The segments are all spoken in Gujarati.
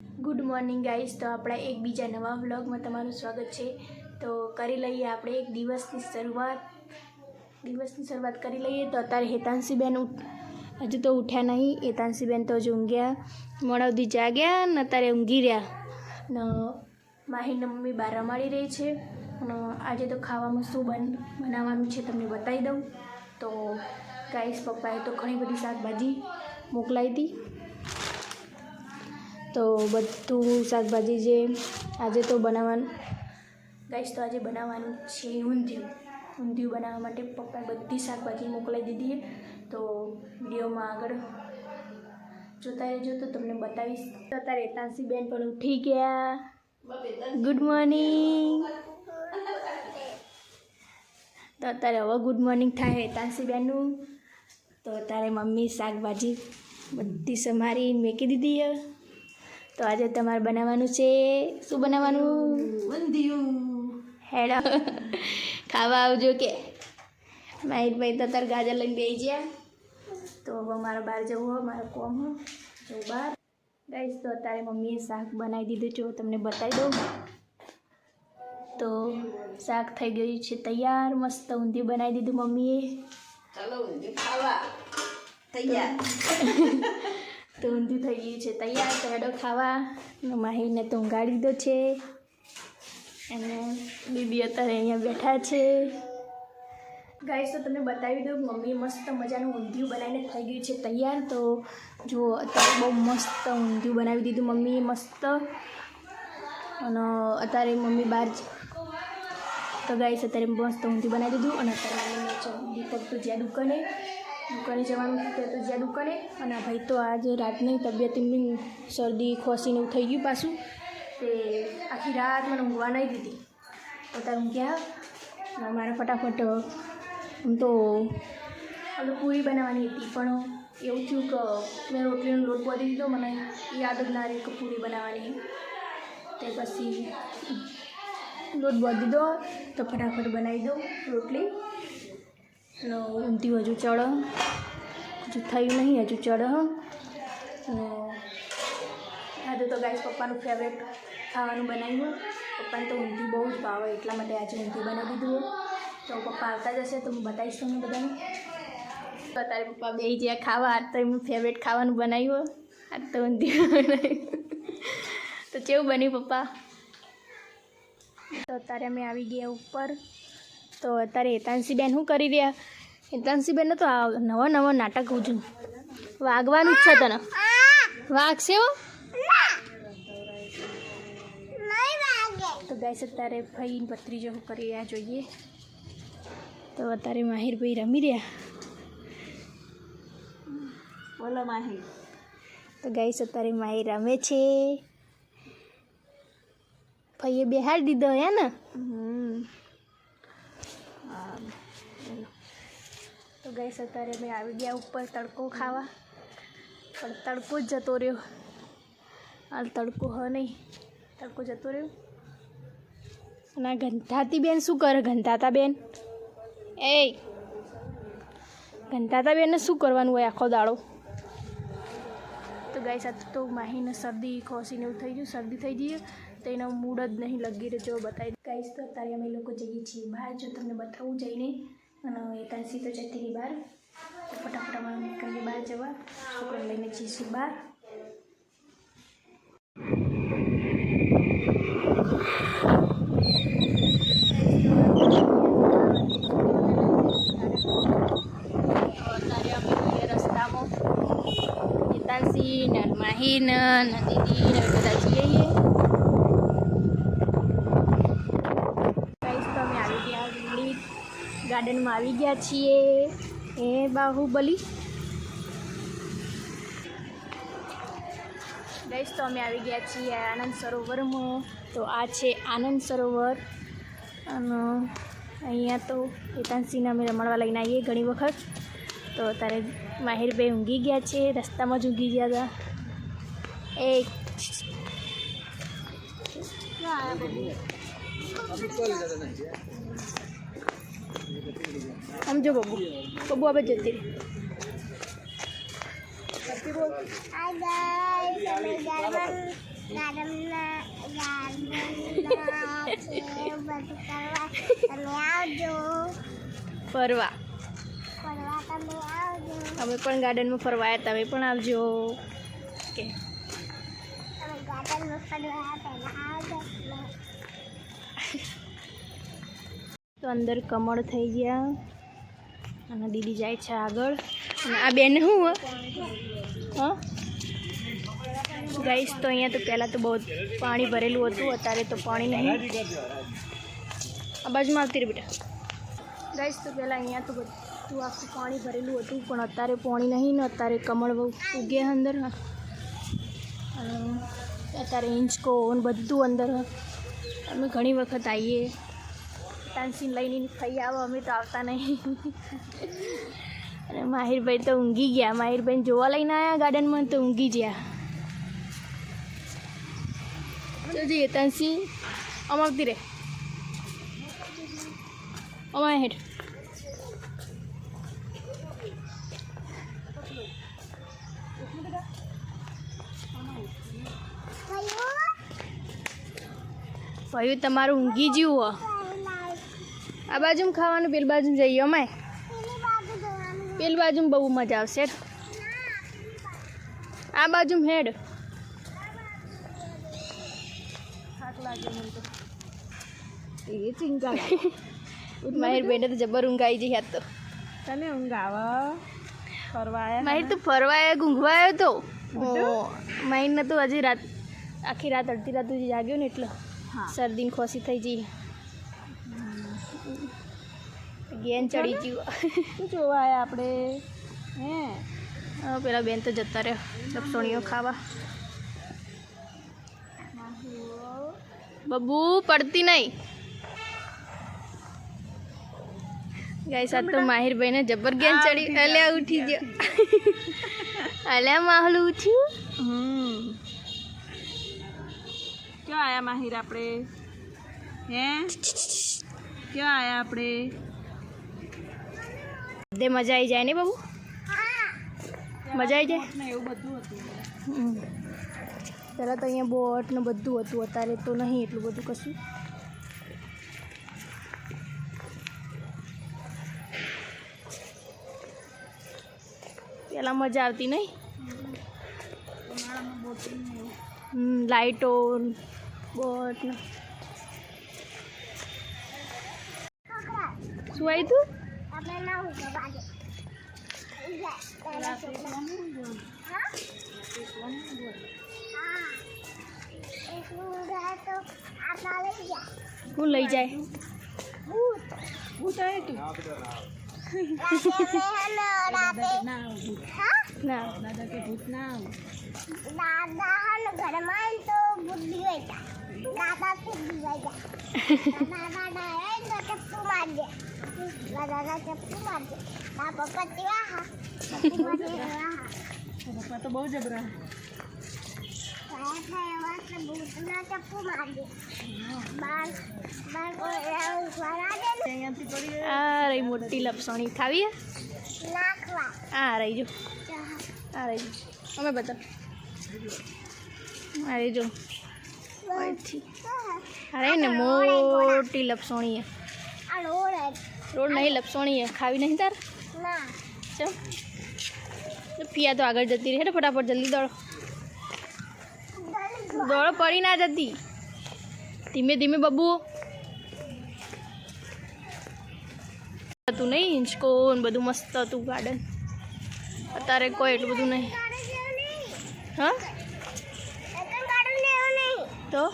ગુડ મોર્નિંગ ગાઈસ તો આપણા એક બીજા નવા વ્લોગમાં તમારું સ્વાગત છે. તો કરી લઈએ આપણે એક દિવસની શરૂઆત. દિવસની શરૂઆત કરી લઈએ તો અત્યારે હેતાંશીબેન હજુ તો ઉઠ્યા નહીં. હેતાંશીબેન તો હજુ ઊંઘ્યા. મોડા સુધી જાગ્યા ને અત્યારે ઊંઘી રહ્યા. ને માહીને મમ્મી બહાર રમાડી રહી છે. અને આજે તો ખાવામાં શું બન બનાવવાનું છે તમને બતાવી દઉં. તો ગાઈસ પપ્પાએ તો ઘણી બધી શાકભાજી મોકલાવી હતી તો બધું શાકભાજી જે આજે તો બનાવવાનું ગાઈશ તો આજે બનાવવાનું છે ઊંધિયું. ઊંધિયું બનાવવા માટે પપ્પાએ બધી શાકભાજી મોકલાવી દીધી તો વિડીયોમાં આગળ જોતા રહેજો. તો તમને બતાવીશ. તો અત્યારે તાંસીબેન પણ ઉઠી ગયા. ગુડ મોર્નિંગ તો અત્યારે હવે ગુડ મોર્નિંગ થાય તાંસીબેનનું તો અત્યારે મમ્મી શાકભાજી બધી સમારી મેકી દીધી તો આજે તમારે બનાવવાનું છે શું બનાવવાનું? ઊંધિયું હેડો. ખાવા આવજો કે. માહિતભાઈ તો અત્યારે ગાજર લઈને બેસી ગયા. તો હવે મારે બહાર જવું હોય મારે કોમ હું જવું બહાર. ગાઈશ તો અત્યારે મમ્મીએ શાક બનાવી દીધું છે તમને બતાવી દઉં. તો શાક થઈ ગયું છે તૈયાર. મસ્ત ઊંધિયું બનાવી દીધું મમ્મીએ. ચાલો ઊંધિયું ખાવા. તૈયાર. તો ઊંધિયું થઈ ગયું છે. તૈયાર પેડો ખાવા. માહીને તો ઊંઘાડી દો છે. અને દીદી અત્યારે અહીંયા બેઠા છે. ગાઈસ તો તમને બતાવી દઉં મમ્મીએ મસ્ત મજાનું ઊંધિયું બનાવીને થઈ ગયું છે તૈયાર. તો જુઓ, અત્યારે બહુ મસ્ત ઊંધિયું બનાવી દીધું મમ્મીએ, મસ્ત. અને અત્યારે મમ્મી બહાર તો ગાઈસ અત્યારે મસ્ત ઊંધિયું બનાવી દીધું. અને અત્યારે દીપક તો જ્યાં દુકાને દુકાને જવાનું હતું તો જ્યાં દુકાને. અને ભાઈ તો આજે રાતની તબિયત એમની શરદી ખોસીને એવું થઈ ગયું પાછું. તે આખી રાત મને ઊંઘવા નહીં દીધી. તો તારે ઊંઘ્યા મારે ફટાફટ, આમ તો હવે પૂરી બનાવવાની હતી, પણ એવું થયું કે મેં રોટલીનો લોટ બોલી દીધો. મને યાદ જ ના રહ્યું કે પૂરી બનાવવાની. તે પછી લોટ બોલી દીધો, તો ફટાફટ બનાવી દઉં રોટલી. અને ઊંધિયું હજુ ચડ હજુ થયું નહીં, હજુ ચડ અને આજે તો ગાઈસ પપ્પાનું ફેવરેટ ખાવાનું બનાવ્યું. પપ્પાને તો ઊંધિયું બહુ જ ભાવે, એટલા માટે આજે ઊંધિયું બનાવી દીધું તો પપ્પા આવતા જશે, તો હું બતાવીશ તમને બધાને. તો તારે પપ્પા બે જ્યાં ખાવા, આજ તો એમનું ફેવરેટ ખાવાનું બનાવ્યું. આજ તો ઊંધિયું તો કેવું બન્યું પપ્પા? તો અત્યારે અમે આવી ગયા ઉપર. તો અત્યારે હેતાંશીબેન શું કરી રહ્યા? હેતાંશીબેન તો આ નવા નવા નાટક ઉજું વાગવાનું જ છે તને. વાગશે હો? તો ગાઈસ અત્યારે ભાઈ ભત્રીજો શું કરી રહ્યા જોઈએ? તો અત્યારે માહિરભાઈ રમી રહ્યા. બોલો માહિર. તો ગાઈસ અત્યારે માહિર રમે છે. ભાઈએ બેહાડી દીધો હે ને? તો ગાઈસ, અત્યારે અમે આવી ગયા ઉપર તડકો ખાવા. પણ તડકો જ જતો રહ્યો. આ તડકો હ નહીં. તડકો જતો રહ્યો. અને ગંધાતી બેન શું કરે? ગંધાતા બેન? એ ગંધાતા બેનને શું કરવાનું હોય આખો દાડો? તો ગાય સાથે તો માહીને શરદી ખોસીને એવું થઈ ગયું. શરદી થઈ જઈએ તો એનો મૂડ જ નહીં લગી રહ્યો બતાવી ગાઈશ તો અત્યારે અમે લોકો જઈએ છીએ બહાર. જો તમને બતાવું જઈને અને એકાંશી તો જતી રહી બહાર તો ફટાફટ અમે નીકળીએ બહાર જવા છોકરાને લઈને જઈશું બહાર અત્યારે અમે છીએ રસ્તામાં હિતાંશી ને માહી ને ને દીદી ને બધા છીએ ગાઈસ તો અમે આવી ગયા લીલી ગાર્ડનમાં આવી ગયા છીએ. એ બાહુબલી. ગઈશ તો અમે આવી ગયા છીએ આનંદ સરોવરમાં. તો આ છે આનંદ સરોવર. અને અહીંયા તો હિતાંશીને અમે રમણવા લઈને આવીએ ઘણી વખત. તો અત્યારે માહિરભાઈ ઊંઘી ગયા છે, રસ્તામાં જ ઊંઘી ગયા હતા. એ આમ સમજો બબુ બબુ હવે જતી ફરવા અમે પણ ગાર્ડનમાં ફરવા આવ્યા તમે પણ આવજો ઓકે ગાર્ડનમાં ફરવા તો અંદર કમળ થઈ ગયા. અને દીદી જાય છે આગળ. અને આ બેન શું હો? હા? ગાઈસ, તો અહીંયા તો પહેલાં તો બહુ પાણી ભરેલું હતું, અત્યારે તો પાણી નહીં. આ બાજુમાં આવતી રહી બેટા. ગાઈસ, તો પહેલાં અહીંયા તો બધું આખું પાણી ભરેલું હતું, પણ અત્યારે પાણી નહીં ને અત્યારે કમળ બહુ ઉગ્યા અંદર અને અત્યારે હિંચકો ને બધું અંદર અમે ઘણી વખત આવીએ. તાનસીન લઈને ખાઈ આવો અમે તો આવતા નહીં અને માહિરભાઈ તો ઊંઘી ગયા માહિરભાઈને જોવા લઈને આવ્યા ગાર્ડનમાં તો ઊંઘી ગયા તો જઈએ તાનસી આમ આવતી રે અમાય હેઠ ભાઈ તમારું ઊંઘી જ્યું હો આ બાજુમાં ખાવાનું પેલી બાજુ જઈએ અમાય પેલી બાજુમાં બહુ મજા આવશે. આ બાજુ હેડ. માહિર બેટા તો જબર ઊંઘ આવી જઈ તો. તને ઊંઘ આવે ફરવા માહિર તો ફરવા આવ્યો ઊંઘવા તો માહિર ને તો હજી રાત આખી રાત અડધી રાત સુધી જાગ્યો ને એટલે શરદીને ખોસી થઈ જઈ ગેન ચડી ગયું શું જોવા આયા આપણે હે હવે પેલા બેન તો જતા રહ્યો લપસણીઓ ખાવા બબુ પડતી નહીં ગાય સાત તો માહિરભાઈ ને જબર ગેન ચડી અલ્યા ઉઠી ગયો અલ્યા માહલ ઉઠ્યું હમ ક્યાં આયા માહિર આપણે હે ક્યાં આયા આપણે બધે મજા આવી જાય ને બાબુ મજા આવી જાય? એવું બધું હતું. પહેલાં તો અહીંયા બોટ ને બધું હતું અત્યારે તો નહીં એટલું બધું કશું. પહેલાં મજા આવતી નહીં? લાઈટો લાઇટો બોટ શું આવ્યું તું? હું તો લઈ જાય. ભૂત ભૂત આવે તું ને. દાદા કે ભૂત ના દાદા ઘરમાં તો ભૂત ગયા દાદા થી બીવાઈ દાદા દાદા તો ચપ્પુ માર પપ્પા તો બહુ જબરા આ રહી મોટી લપસણી. ખાવી આ રહી જો. આ રહી જો. અમે બતાવ આ રહી જો. અરે ને મોટી લપસણી આ રોડ રોડ નહીં લપસણી હે. ખાવી નહીં તાર? ના. ચમ તો પિયા તો આગળ જતી રહી હે ને ફટાફટ જલ્દી દોડો. દોડો પડી ના જતી. ધીમે ધીમે બબુ. હતું નહીં હિંચકો ને બધું મસ્ત હતું ગાર્ડન અત્યારે કોઈ એટલું બધું નહીં. હા? તો?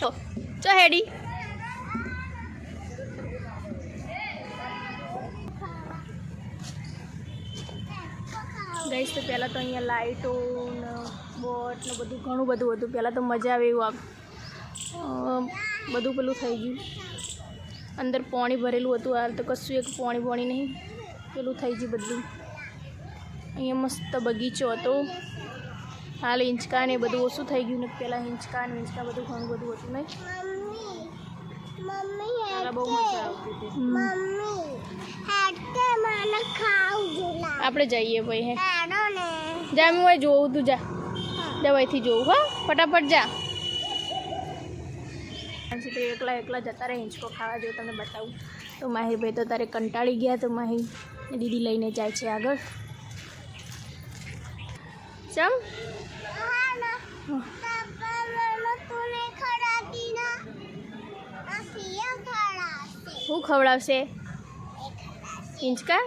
ચો. ચો હેડી. ગઈશ તો પહેલાં તો અહીંયા લાઇટો ને બોટ ને બધું, ઘણું બધું હતું. પહેલાં તો મજા આવે એવું આમ. બધું પેલું થઈ ગયું. અંદર પાણી ભરેલું હતું. હાલ તો કશું એક પાણી પાણી નહીં. પેલું થઈ ગયું બધું. અહીંયા મસ્ત બગીચો હતો. હાલ હિંચકા ને બધું ઓછું થઈ ગયું ને પહેલાં હિંચકા ને હિંચકા બધું, ઘણું બધું હતું નહીં. પહેલા બહુ મજા આવતી હતી હમ. આપણે જઈએ ભાઈ હે જા હું અહીં જોઉં તું જા જા અહીંથી જોઉં હા ફટાફટ જા પછી તો એકલા એકલા જતા રહે હિંચકો ખાવા જેવું તમને બતાવું તો માહિરભાઈ તો તારે કંટાળી ગયા તો માહી દીદી લઈને જાય છે આગળ. ચમ? હા. શું ખવડાવશે? હિંચકા?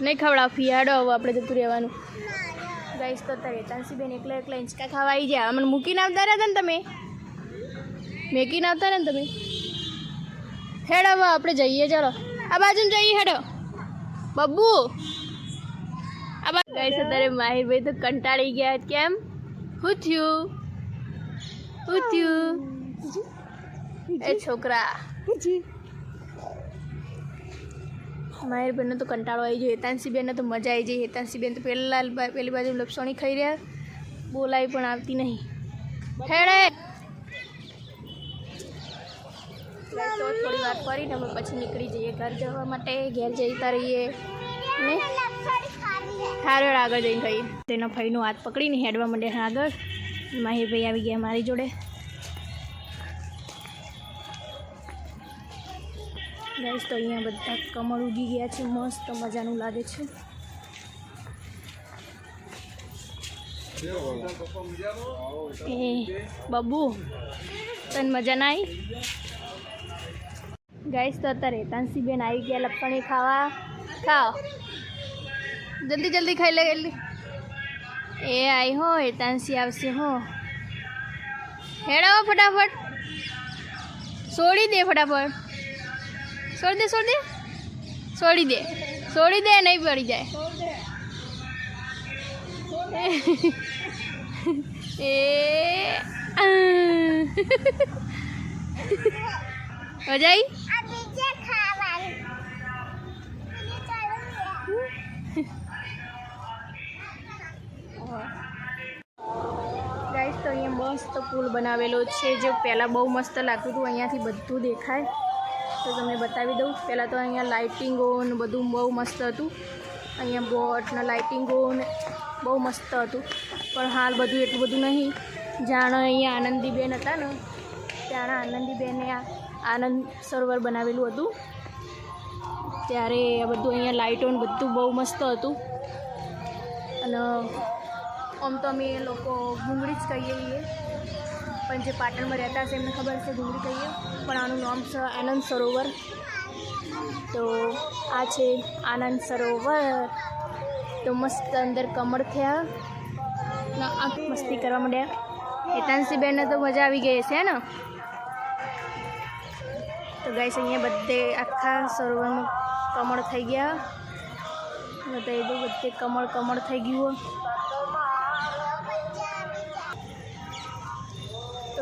નહીં ખવડાવ ફિયાડો હવે આપણે જતું રહેવાનું. ગાઈસ તો તારે તાનસીબેન એકલા એકલા હિંચકા ખાવા આવી જાય અમને મૂકીને આવતા રહ્યા ને તમે? મેકીને આવતા રહ્યા ને તમે? હેડ હવે, આપણે જઈએ, ચાલો. આ બાજુ જઈએ, હેડો. બબ્બુ! આ બાજુ ગાઈસ અત્યારે માહિરભાઈ તો કંટાળી ગયા. કેમ? શું થયું? શું થયું? એ છોકરા. માહિર બેનને તો કંટાળો આવી ગયો. હેતાંશી બેનને તો મજા આવી જઈ હેતાંશી બેન તો પહેલા પેલી બાજુ લપસણી ખાઈ રહ્યા. બોલાવી પણ આવતી નહીં. હેડે! થોડી વાર કરીને અમે પછી નીકળી જઈએ ઘર જવા માટે. ઘેર જઈતા રહીએ. ને? લપસડી ખાવી હે હારે, આગળ જઈને ખાઈએ તેનો ફઈનો હાથ પકડીને હેડવા માંડે આગળ. માહિર ભાઈ આવી ગયા મારી જોડે. ગાઈસ, તો અહીંયા બધા કમળ ઉગી ગયા છે, મસ્ત મજાનું લાગે છે. એ બબુ, તને મજા ના આવી ગાઈસ, તો અત્યારે હેતાંશી બેન આવી ગયા લપસણી ખાવા. ખાઓ. જલ્દી જલ્દી ખાઈ લે, જલ્દી. એ આઈ હો, હેતાંશી આવશે હો. હેડાવો ફટાફટ. છોડી દે ફટાફટ. છોડી દે છોડી દે. છોડી દે. છોડી દે નહીં પડી જાય. એ છે ગાઈસ તો અહીંયા મસ્ત પુલ બનાવેલો છે. જે પહેલાં બહુ મસ્ત લાગતું હતું, અહીંયાથી બધું દેખાય. તો તમને બતાવી દઉં. પહેલાં તો અહીંયા લાઇટિંગો ને બધું બહુ મસ્ત હતું. અહીંયા બોટ ને લાઇટિંગો ને બહુ મસ્ત હતું. પણ હાલ બધું એટલું બધું નહીં. જાણે અહીંયા આનંદીબેન હતા ને, ત્યાં આનંદીબેને આનંદ સરોવર બનાવેલું હતું. ત્યારે બધું અહીંયા લાઇટો ને બધું બહુ મસ્ત હતું. અને આમ તો અમે લોકો ઘૂંગળી જ કહીએ છીએ. પણ જે પાટણમાં રહેતા હશે એમને ખબર છે ડુંગળી કહીએ. પણ આનું નામ છે આનંદ સરોવર. તો આ છે આનંદ સરોવર. તો મસ્ત અંદર કમળ થયા. આંખ મસ્તી કરવા માંડ્યા. હેતાંશી બેનને તો મજા આવી ગઈ છે ને? તો ગાઈસ, અહીંયા બધે આખા સરોવરમાં કમળ થઈ ગયા. દઉં બધે કમળ કમળ થઈ ગયું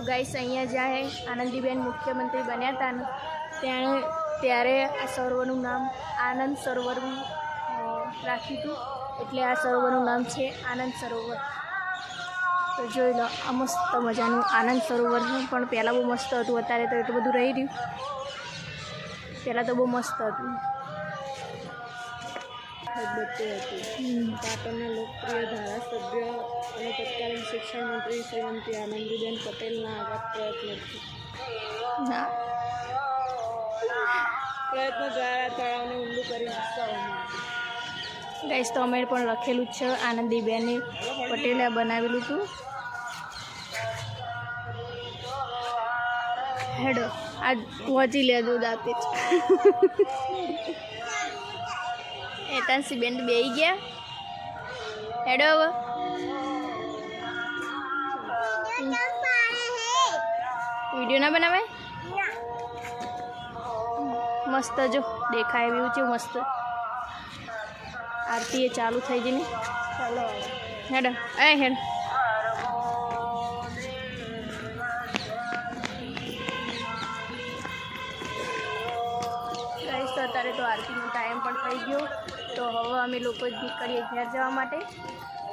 ગાઈસ અહીંયા જ્યારે આનંદીબેન મુખ્યમંત્રી બન્યા હતા ને ત્યાં ત્યારે આ સરોવરનું નામ આનંદ સરોવર રાખ્યું હતું. એટલે આ સરોવરનું નામ છે આનંદ સરોવર. તો જોઈ લો, આ મસ્ત મજાનું આનંદ સરોવર પણ પહેલાં બહુ મસ્ત હતું, અત્યારે તો એટલું બધું રહી રહ્યું. પહેલાં તો બહુ મસ્ત હતું. ખતબત્તે હતી. પાટણના લોકપ્રિય ધારાસભ્ય અને તત્કાલીન શિક્ષણ મંત્રી શ્રીમતી આનંદીબેન પટેલના આવા પ્રયત્નથી પ્રયત્નો દ્વારા તળાવને ઊંડું કરી વિકસાવવામાં ગાઈસ તો અમે પણ લખેલું જ છે આનંદીબેને પટેલે બનાવેલું હતું. હેડો આ પહોંચી લેજો દાંતે એ તાંસી બેન બે ગયા. હેડો હવે. વીડિયો ના બનાવાય? મસ્ત જો, દેખાય એવું છે મસ્ત. આરતી એ ચાલુ થઈ ગઈ ને. ચાલો હેડો. એ હેડ. તો હવે અમે લોકો જ નીકળીએ ઘેર જવા માટે.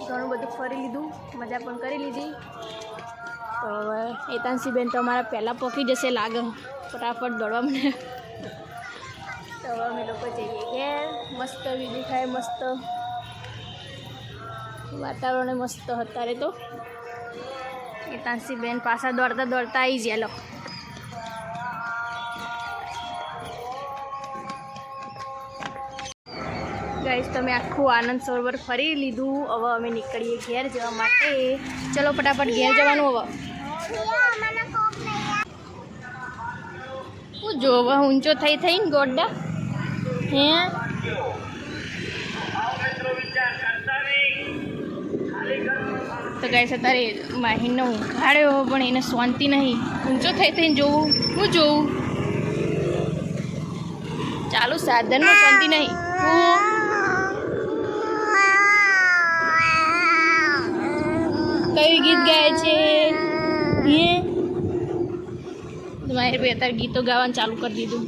ઘણું બધું ફરી લીધું, મજા પણ કરી લીધી. તો હવે એતાંશીબેન તો અમારા પહેલાં પહોંચી જશે લાગે ફટાફટ દોડવા મને. તો હવે અમે લોકો જઈએ ઘેર, મસ્ત વીડિયો ખાય મસ્ત. વાતાવરણ મસ્ત અત્યારે તો. એ તાંસી પાછા દોડતા દોડતા આવી ગયા લો. ગાઈસ તમે આખું આનંદ સરોવર ફરી લીધું. હવે અમે નીકળીએ ઘેર જવા માટે. ચલો, ફટાફટ ઘેર જવાનું હવે. મને કોક હું જો હવે ઊંચો થઈ થઈને ગોડા. હે? તો ગાઈસ અત્યારે માહીને ઉઘાડ્યો, પણ એને શાંતિ નહીં. ઊંચો થઈ થઈને જોવું. હું જોઉં. ચાલુ સાધનમાં શાંતિ નહીં. હું કયું ગીત ગાય છે. હે? માહિર ભાઈ અત્યારે ગીતો ગાવાનું ચાલુ કરી દીધું.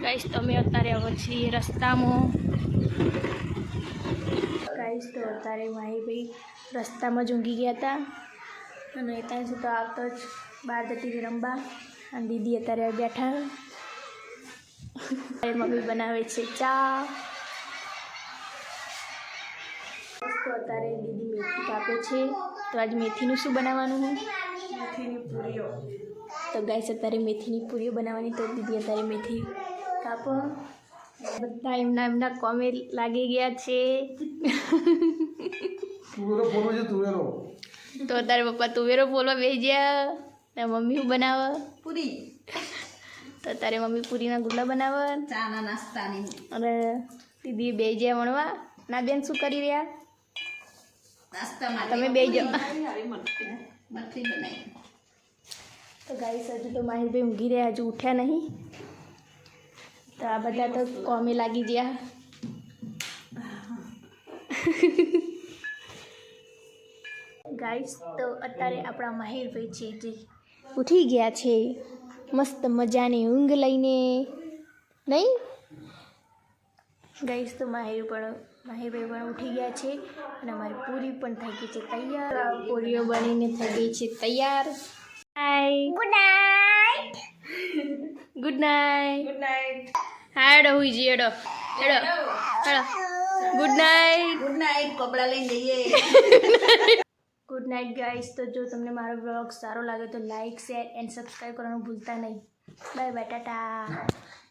ગાઈશ તમે અત્યારે હવે છીએ રસ્તામાં. ગાઈશ તો અત્યારે માહિરભાઈ રસ્તામાં જ ઊંઘી ગયા હતા. અને ત્યાં સુધી તો આવતો જ બહાર જતી રમવા. અને દીદી અત્યારે બેઠા. મમ્મી બનાવે છે ચા. તો અત્યારે દીદી મેથી કાપે છે. તો આજ મેથીનું શું બનાવવાનું હું મેથીની પૂરીઓ. તો ગાઈસ અત્યારે મેથીની પૂરીઓ બનાવવાની તો દીદી અત્યારે મેથી કાપો. બધા એમના એમના કોમે લાગી ગયા છે. તો અત્યારે પપ્પા તુવેરો બોલવા બે ગયા ને મમ્મી બનાવ બનાવે? પૂરી. તો અત્યારે મમ્મી પૂરીના ગુલ્લા બનાવે. ચાના નાસ્તાની. અને દીદી બે ગયા વણવા. ના બેન શું કરી રહ્યા? તમે બે જાઓ તો ગાઈસ હજુ તો માહિરભાઈ ઊંઘી રહ્યા હજુ ઉઠ્યા નહીં તો આ બધા તો કોમે લાગી ગયા ગાઈસ તો અત્યારે આપણા માહિરભાઈ છે જે ઉઠી ગયા છે. મસ્ત મજાની ઊંઘ લઈને. નહીં? ગાઈસ તો માહિર પણ માહિરભાઈ પણ ઉઠી ગયા છે અને અમારી પૂરી પણ થઈ ગઈ છે તૈયાર. પૂરીઓ બનીને થઈ ગઈ છે તૈયાર. Hi good night good night good night હાડો હુઈ એડો એડો એડો ગુડ નાઇટ ગુડ નાઇટ કપડાં લઈને જઈએ. ગુડ નાઇટ ગાઈસ તો જો તમને મારો બ્લોગ સારો લાગે તો લાઇક શેર એન્ડ સબસ્ક્રાઈબ કરવાનું ભૂલતા નહીં. Bye bye Tata